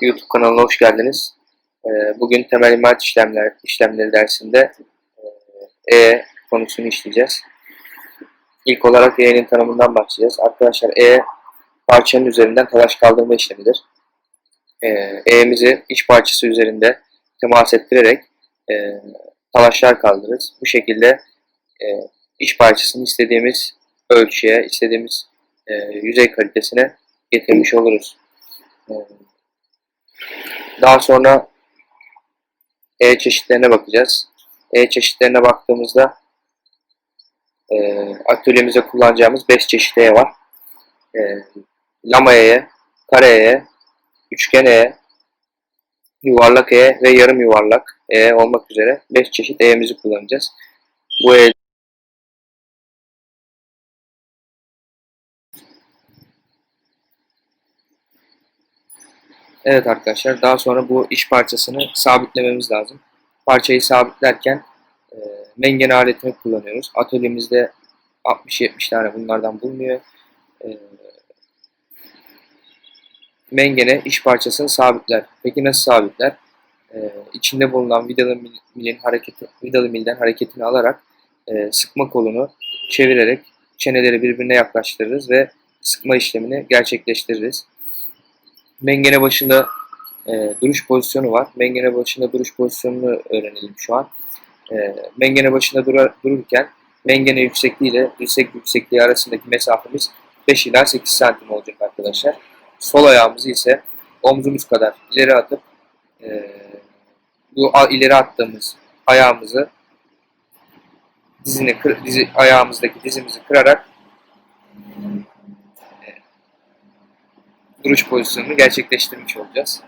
YouTube kanalına hoş geldiniz. Ee, Bugün temel imalat işlemler işlemleri dersinde e, E konusunu işleyeceğiz. İlk olarak E'nin tanımından başlayacağız. Arkadaşlar E parçanın üzerinden talaş kaldırma işlemidir. Ee, E'mizi iç parçası üzerinde temas ettirerek e, talaşlar kaldırırız. Bu şekilde e, iç parçasını istediğimiz ölçüye, istediğimiz e, yüzey kalitesine getirmiş oluruz. Daha sonra E çeşitlerine bakacağız. E çeşitlerine baktığımızda e, atölyemize kullanacağımız 5 çeşit E var. E, lama E, kare E, üçgen E, yuvarlak E ve yarım yuvarlak E olmak üzere 5 çeşit E'mizi kullanacağız. Bu E Evet arkadaşlar daha sonra bu iş parçasını sabitlememiz lazım. Parçayı sabitlerken e, mengen aletini kullanıyoruz. Atölyemizde 60-70 tane bunlardan bulunuyor. E, mengene iş parçasını sabitler. Peki nasıl sabitler? E, içinde bulunan vidalı milin hareketi, vidalı milden hareketini alarak e, sıkma kolunu çevirerek çeneleri birbirine yaklaştırırız ve sıkma işlemini gerçekleştiririz. Mengene başında e, duruş pozisyonu var. Mengene başında duruş pozisyonunu öğrenelim şu an. E, mengene başında dura, dururken mengene yüksekliği ile dirsek yüksekliği arasındaki mesafemiz 5 ila 8 santim olacak arkadaşlar. Sol ayağımızı ise omzumuz kadar ileri atıp e, bu ileri attığımız ayağımızı dizini kır, dizi, ayağımızdaki dizimizi kırarak duruş pozisyonunu gerçekleştirmiş olacağız.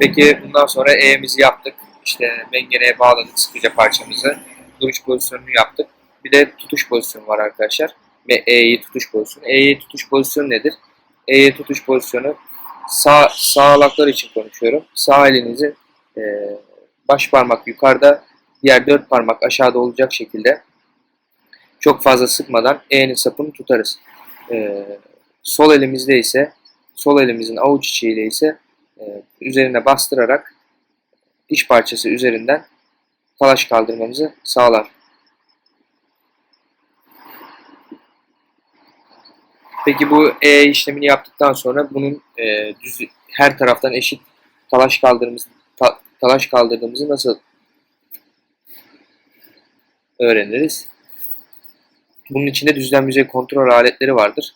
Peki bundan sonra E'mizi yaptık. İşte mengeneye bağladık sıkıca parçamızı. Duruş pozisyonunu yaptık. Bir de tutuş pozisyonu var arkadaşlar. Ve E'yi tutuş pozisyonu. E'yi tutuş pozisyonu nedir? E'yi tutuş pozisyonu sağ, sağlaklar için konuşuyorum. Sağ elinizin e, baş parmak yukarıda, diğer dört parmak aşağıda olacak şekilde çok fazla sıkmadan E'nin sapını tutarız. E, Sol elimizde ise sol elimizin avuç içiyle ise e, üzerine bastırarak iç parçası üzerinden talaş kaldırmamızı sağlar. Peki bu E işlemini yaptıktan sonra bunun e, düz, her taraftan eşit talaş kaldırdığımız ta, talaş kaldırdığımızı nasıl öğreniriz? Bunun içinde düzlem yüzey kontrol aletleri vardır.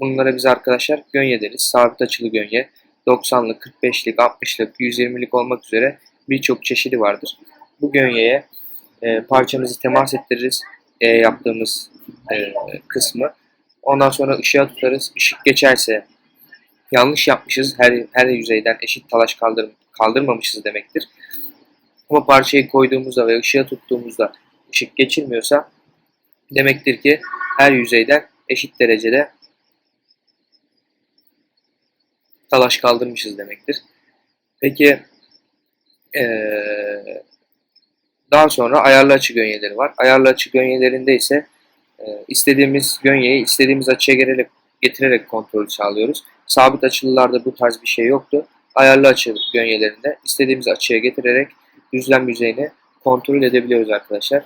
Bunlara biz arkadaşlar gönye deriz. Sabit açılı gönye. 90'lık, 45'lik, 60'lık, 120'lik olmak üzere birçok çeşidi vardır. Bu gönyeye e, parçamızı temas ettiririz. E, yaptığımız e, kısmı. Ondan sonra ışığa tutarız. Işık geçerse yanlış yapmışız. Her, her yüzeyden eşit talaş kaldır, kaldırmamışız demektir. Ama parçayı koyduğumuzda ve ışığa tuttuğumuzda ışık geçirmiyorsa demektir ki her yüzeyden eşit derecede talaş kaldırmışız demektir. Peki ee, daha sonra ayarlı açı gönyeleri var. Ayarlı açı gönyelerinde ise e, istediğimiz gönyeyi istediğimiz açıya gelerek, getirerek kontrolü sağlıyoruz. Sabit açılılarda bu tarz bir şey yoktu. Ayarlı açı gönyelerinde istediğimiz açıya getirerek düzlem yüzeyini kontrol edebiliyoruz arkadaşlar.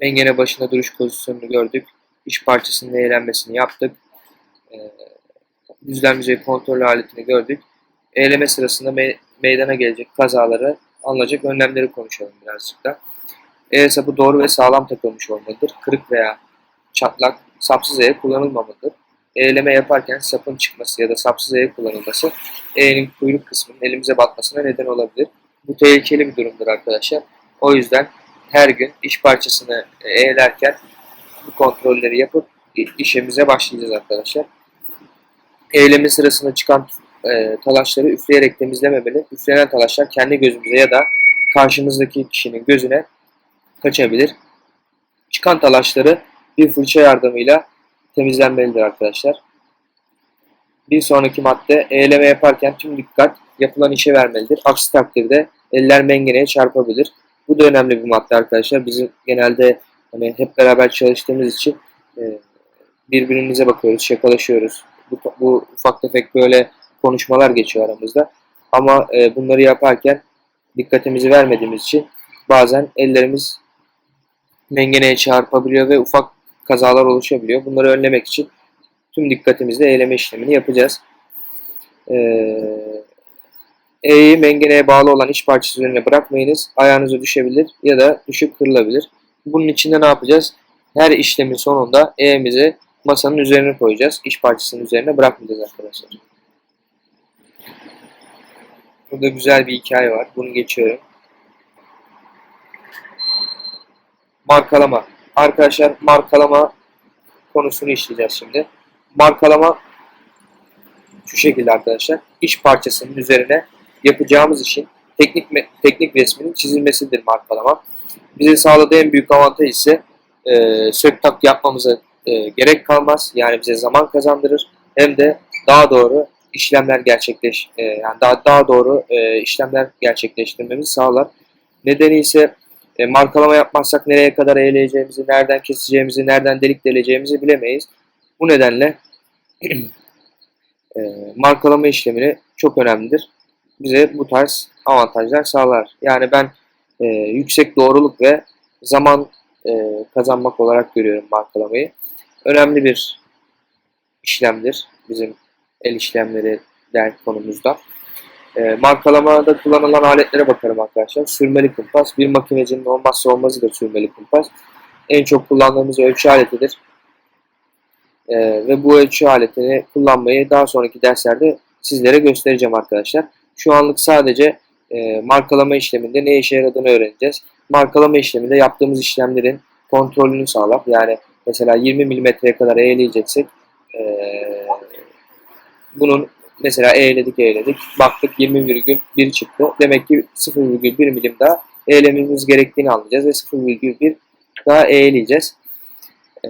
Mengene başında duruş pozisyonunu gördük. İş parçasının eğlenmesini yaptık e, düzlem yüzey kontrol aletini gördük. Eyleme sırasında me meydana gelecek kazaları alınacak önlemleri konuşalım birazcık da. E sapı doğru ve sağlam takılmış olmalıdır. Kırık veya çatlak sapsız E kullanılmamalıdır. Eğleme yaparken sapın çıkması ya da sapsız E kullanılması E'nin kuyruk kısmının elimize batmasına neden olabilir. Bu tehlikeli bir durumdur arkadaşlar. O yüzden her gün iş parçasını eğlerken bu kontrolleri yapıp işimize başlayacağız arkadaşlar eylemi sırasında çıkan e, talaşları üfleyerek temizlememeli. Üflenen talaşlar kendi gözümüze ya da karşımızdaki kişinin gözüne kaçabilir. Çıkan talaşları bir fırça yardımıyla temizlenmelidir arkadaşlar. Bir sonraki madde eyleme yaparken tüm dikkat yapılan işe vermelidir. Aksi takdirde eller mengeneye çarpabilir. Bu da önemli bir madde arkadaşlar. Bizim genelde hani hep beraber çalıştığımız için e, birbirimize bakıyoruz, şakalaşıyoruz Bu, bu ufak tefek böyle konuşmalar geçiyor aramızda. Ama e, bunları yaparken dikkatimizi vermediğimiz için bazen ellerimiz mengeneye çarpabiliyor ve ufak kazalar oluşabiliyor. Bunları önlemek için tüm dikkatimizle eğleme işlemini yapacağız. Ee, E'yi mengeneye bağlı olan iç parçası üzerine bırakmayınız. Ayağınıza düşebilir ya da düşüp kırılabilir. Bunun için de ne yapacağız? Her işlemin sonunda E'mizi masanın üzerine koyacağız. İç parçasının üzerine bırakmayacağız arkadaşlar. Burada güzel bir hikaye var. Bunu geçiyorum. Markalama. Arkadaşlar markalama konusunu işleyeceğiz şimdi. Markalama şu şekilde arkadaşlar. İç parçasının üzerine yapacağımız işin teknik teknik resminin çizilmesidir markalama. Bize sağladığı en büyük avantaj ise e, sök tak yapmamıza e, gerek kalmaz. Yani bize zaman kazandırır. Hem de daha doğru işlemler gerçekleş e, yani daha daha doğru e, işlemler gerçekleştirmemizi sağlar. Nedeni ise e, markalama yapmazsak nereye kadar eğleyeceğimizi, nereden keseceğimizi, nereden delik deleceğimizi bilemeyiz. Bu nedenle e, markalama işlemini çok önemlidir. Bize bu tarz avantajlar sağlar. Yani ben e, yüksek doğruluk ve zaman e, kazanmak olarak görüyorum markalamayı. Önemli bir işlemdir bizim el işlemleri der konumuzda. E, markalamada kullanılan aletlere bakarım arkadaşlar. Sürmeli kumpas. Bir makinecinin olmazsa olmazıdır sürmeli kumpas. En çok kullandığımız ölçü aletidir. E, ve bu ölçü aletini kullanmayı daha sonraki derslerde sizlere göstereceğim arkadaşlar. Şu anlık sadece e, markalama işleminde ne işe yaradığını öğreneceğiz. Markalama işleminde yaptığımız işlemlerin kontrolünü sağlar. Yani mesela 20 milimetreye kadar eğleyeceksek e, bunun mesela eğledik eğledik baktık 20,1 çıktı. Demek ki 0,1 milim daha eğlememiz gerektiğini anlayacağız ve 0,1 daha eğleyeceğiz. E,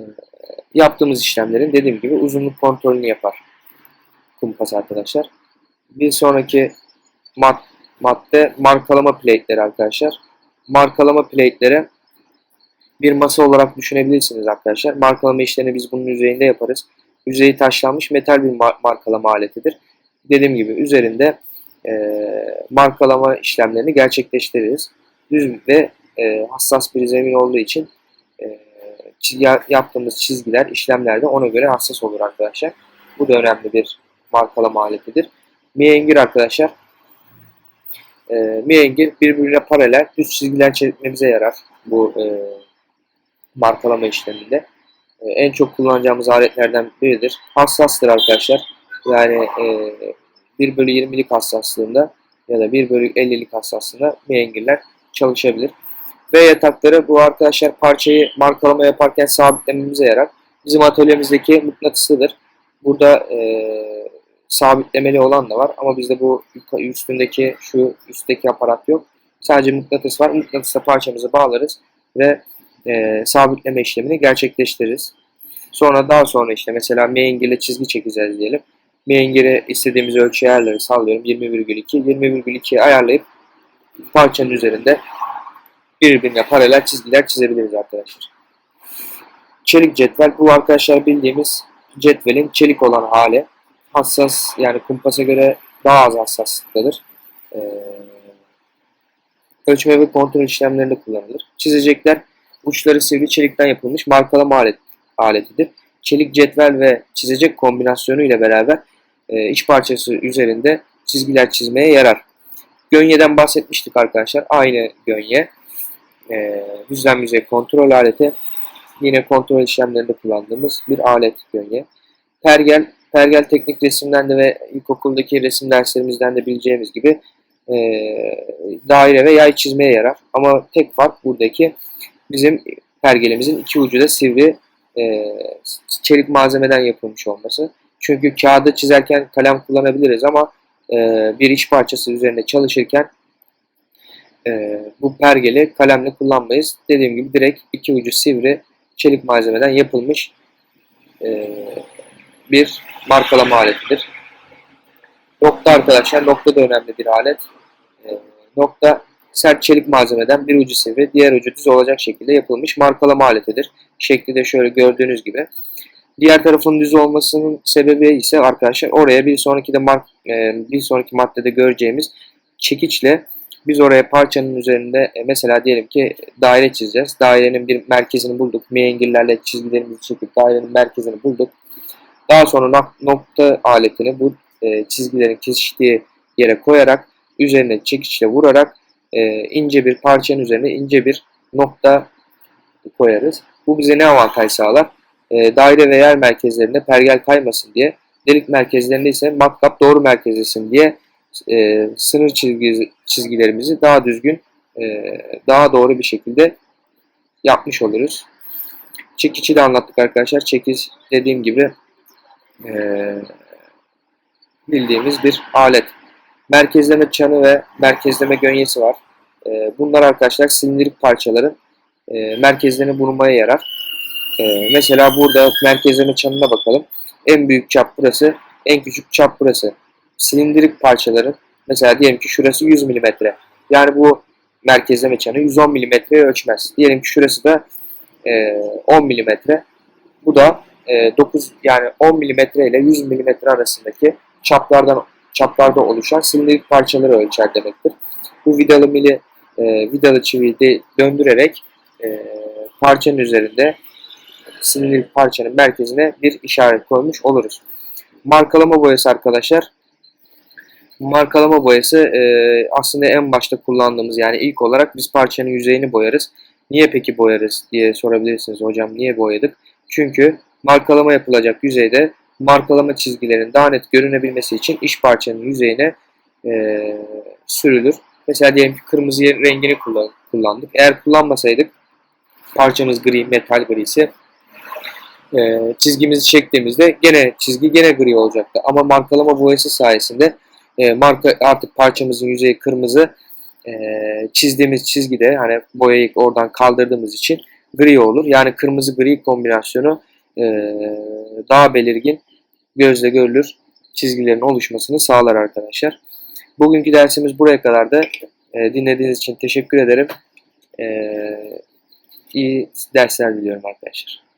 yaptığımız işlemlerin dediğim gibi uzunluk kontrolünü yapar kumpas arkadaşlar. Bir sonraki mad madde markalama plate'leri arkadaşlar. Markalama plate'leri bir masa olarak düşünebilirsiniz arkadaşlar. Markalama işlerini biz bunun yüzeyinde yaparız. Yüzeyi taşlanmış metal bir mar markalama aletidir. Dediğim gibi üzerinde e, markalama işlemlerini gerçekleştiririz. Düz ve e, hassas bir zemin olduğu için e, yaptığımız çizgiler, işlemler de ona göre hassas olur arkadaşlar. Bu da önemli bir markalama aletidir. Miyengir arkadaşlar. E, miyengir birbirine paralel düz çizgiler çekmemize yarar bu e, markalama işleminde. E, en çok kullanacağımız aletlerden biridir. Hassastır arkadaşlar. Yani e, 1 bölü 20'lik hassaslığında ya da 1 bölü 50'lik hassaslığında miyengirler çalışabilir. V yatakları bu arkadaşlar parçayı markalama yaparken sabitlememize yarar. Bizim atölyemizdeki mıknatıslıdır. Burada e, sabitlemeli olan da var ama bizde bu üstündeki şu üstteki aparat yok. Sadece mıknatıs var. Mıknatısla parçamızı bağlarız ve e, sabitleme işlemini gerçekleştiririz. Sonra daha sonra işte mesela ile çizgi çekeceğiz diyelim. Mengiri istediğimiz ölçü ayarları sallıyorum 20,2. 20,2'yi ayarlayıp parçanın üzerinde birbirine paralel çizgiler çizebiliriz arkadaşlar. Çelik cetvel bu arkadaşlar bildiğimiz cetvelin çelik olan hali. Hassas yani kumpasa göre daha az hassaslıktadır. Ee, ölçme ve kontrol işlemlerinde kullanılır. Çizecekler uçları sivri çelikten yapılmış markalama alet, aletidir. Çelik cetvel ve çizecek kombinasyonu ile beraber e, iç parçası üzerinde çizgiler çizmeye yarar. Gönyeden bahsetmiştik arkadaşlar. Aynı gönye. E, düzlem yüzey kontrol aleti. Yine kontrol işlemlerinde kullandığımız bir alet gönye. Pergel, pergel teknik resimden de ve ilkokuldaki resim derslerimizden de bileceğimiz gibi e, daire ve yay çizmeye yarar. Ama tek fark buradaki bizim pergelimizin iki ucu da sivri e, çelik malzemeden yapılmış olması. Çünkü kağıda çizerken kalem kullanabiliriz ama e, bir iş parçası üzerinde çalışırken e, bu pergeli kalemle kullanmayız. Dediğim gibi direkt iki ucu sivri çelik malzemeden yapılmış e, bir markalama aletidir. Nokta arkadaşlar, nokta da önemli bir alet. E, nokta sert çelik malzemeden bir ucu sivri, diğer ucu düz olacak şekilde yapılmış markalama aletidir. Şekli de şöyle gördüğünüz gibi. Diğer tarafın düz olmasının sebebi ise arkadaşlar oraya bir sonraki de mark, e, bir sonraki maddede göreceğimiz çekiçle biz oraya parçanın üzerinde e, mesela diyelim ki daire çizeceğiz. Dairenin bir merkezini bulduk. Miyengillerle çizgilerimizi çekip dairenin merkezini bulduk. Daha sonra nok- nokta aletini bu e, çizgilerin kesiştiği yere koyarak üzerine çekiçle vurarak e, ince bir parçanın üzerine ince bir nokta koyarız. Bu bize ne avantaj sağlar? E, daire ve yer merkezlerinde pergel kaymasın diye, delik merkezlerinde ise matkap doğru merkezlesin diye e, sınır çizgi, çizgilerimizi daha düzgün, e, daha doğru bir şekilde yapmış oluruz. Çekici de anlattık arkadaşlar. Çekiç dediğim gibi e, bildiğimiz bir alet. Merkezleme çanı ve merkezleme gönyesi var. E, bunlar arkadaşlar silindirik parçaların e, merkezlerini bulmaya yarar. E, mesela burada merkezleme çanına bakalım. En büyük çap burası, en küçük çap burası. Silindirik parçaların mesela diyelim ki şurası 100 mm. Yani bu merkezleme çanı 110 mm'ye ölçmez. Diyelim ki şurası da e, 10 mm. Bu da e, 9 yani 10 mm ile 100 mm arasındaki çaplardan çaplarda oluşan silindirik parçaları ölçer demektir. Bu vidalı mili e, vidalı çiviyi döndürerek e, parçanın üzerinde silindirik parçanın merkezine bir işaret koymuş oluruz. Markalama boyası arkadaşlar. Markalama boyası e, aslında en başta kullandığımız yani ilk olarak biz parçanın yüzeyini boyarız. Niye peki boyarız diye sorabilirsiniz hocam niye boyadık? Çünkü markalama yapılacak yüzeyde markalama çizgilerinin daha net görünebilmesi için iç parçanın yüzeyine e, sürülür. Mesela diyelim ki kırmızı rengini kullan- kullandık. Eğer kullanmasaydık parçamız gri, metal gri ise e, çizgimizi çektiğimizde gene çizgi gene gri olacaktı. Ama markalama boyası sayesinde e, marka artık parçamızın yüzeyi kırmızı e, çizdiğimiz çizgide hani boyayı oradan kaldırdığımız için gri olur. Yani kırmızı gri kombinasyonu e, daha belirgin gözle görülür çizgilerin oluşmasını sağlar arkadaşlar. Bugünkü dersimiz buraya kadardı. E, dinlediğiniz için teşekkür ederim. E, iyi dersler diliyorum arkadaşlar.